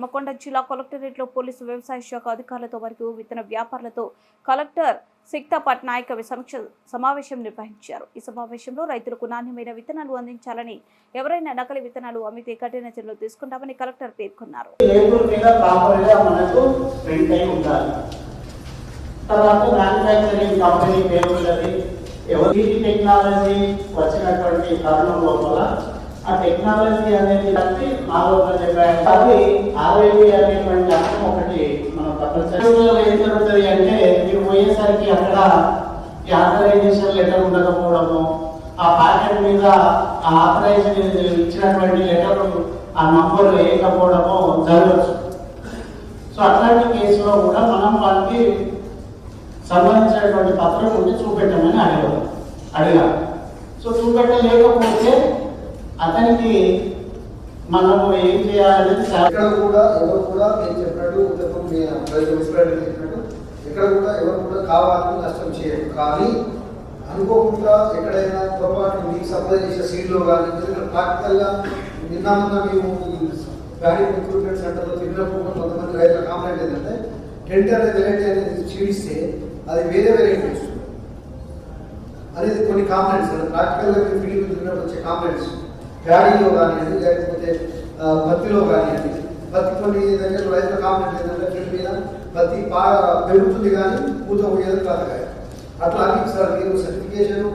నల్గొండ జిల్లా కలెక్టరేట్లో పోలీసు వ్యవసాయ శాఖ అధికారులతో మరియు విత్తన వ్యాపారులతో కలెక్టర్ సిక్తా పట్నాయక్ సమీక్ష సమావేశం నిర్వహించారు. ఈ సమావేశంలో రైతులకు నాణ్యమైన విత్తనాలు అందించాలని ఎవరైనా నకలి విత్తనాలు అమ్మితే కఠిన చర్యలు తీసుకుంటామని కలెక్టర్ పేర్కొన్నారు. ఎవరి టెక్నాలజీ వచ్చినటువంటి కారణం లోపల ఆ టెక్నాలజీ అనేది కలిపి మా లోపల అది ఆర్ఐబి అనేటువంటి అర్థం ఒకటి మనం ప్రపంచంలో ఏం జరుగుతుంది అంటే మీరు పోయేసరికి అక్కడ ఈ ఆథరైజేషన్ లెటర్ ఉండకపోవడము ఆ ప్యాకెట్ మీద ఆ ఆథరైజేషన్ ఇచ్చినటువంటి లెటర్ ఆ నంబర్ వేయకపోవడము జరగచ్చు. సో అట్లాంటి కేసులో కూడా మనం వాళ్ళకి సంబంధించినటువంటి పత్రం ఉండి చూపెట్టమని అడిగారు అడిగారు సో చూపెట్టలేకపోతే అతనికి మనము ఏం చేయాలని ఇక్కడ కూడా ఎవరు కూడా నేను చెప్పినట్టు ఇంతకు మీ రైతు చెప్పినట్టు ఎక్కడ కూడా ఎవరు కూడా కావాలని నష్టం చేయరు. కానీ అనుకోకుండా ఎక్కడైనా పొరపాటు మీకు సప్లై చేసే సీట్లో కానీ ఎందుకంటే ప్రాక్టికల్గా నిన్న మొన్న మేము గాడి రిక్రూట్మెంట్ సెంటర్లో తిరిగినప్పుడు కొంతమంది రైతుల కాంప్లైంట్ ఏంటంటే టెంట్ వెరైటీ అనేది చీడిస్తే అది వేరే వెరైటీ వస్తుంది. అనేది కొన్ని కాంప్లైంట్స్ ప్రాక్టికల్గా మీరు ఫీల్డ్ తిరిగినప్పుడు వచ్చే కాంప్లైంట్స్ ప్యాడీలో కానివ్వండి లేకపోతే ఆ, పత్తిలో కానివ్వండి పత్తి కొన్ని దగ్గర రైతుల కాంప్లైంట్ ఏంటంటే ఫీల్డ్ మీద పత్తి బాగా పెరుగుతుంది కానీ పూత పోయేది కాదు అట్లా అని సార్ మీరు సర్టిఫికేషన్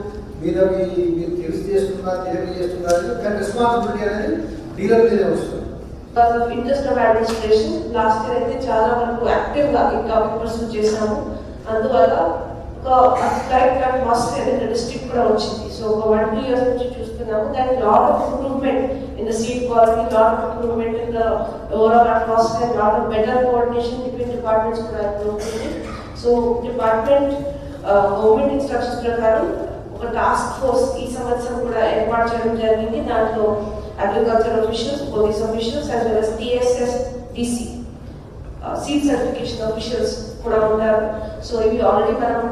మీద మీ మీరు తెలిసి చేస్తుందా తెలియక చేస్తున్నారు కానీ రెస్పాన్సిబిలిటీ అనేది డీలర్ మీదే వస్తుంది. Because of interest of administration last year అయితే చాలా వరకు యాక్టివ్గా ఈ టాపిక్ చేశాము. అందువల్ల ఒక కరెక్ట్ అట్మాస్ఫియర్ ఏదైనా డిస్ట్రిక్ట్ కూడా వచ్చింది. సో ఒక వన్ టూ ఇయర్స్ నుంచి చూస్తున్నాము. దాని lot of improvement in the seed quality lot of improvement in the overall atmosphere lot of better coordination between departments కూడా అవుతుంది సో డిపార్ట్మెంట్ గవర్నమెంట్ ఇన్స్ట్రక్షన్స్ ప్రకారం ఒక టాస్క్ ఫోర్స్ ఈ సంవత్సరం కూడా ఏర్పాటు చేయడం జరిగింది. దాంట్లో agriculture officials police officials and well S TSS DC seed certification officials కూడా ఉంటారు సో ఇవి ఆల్రెడీ మనం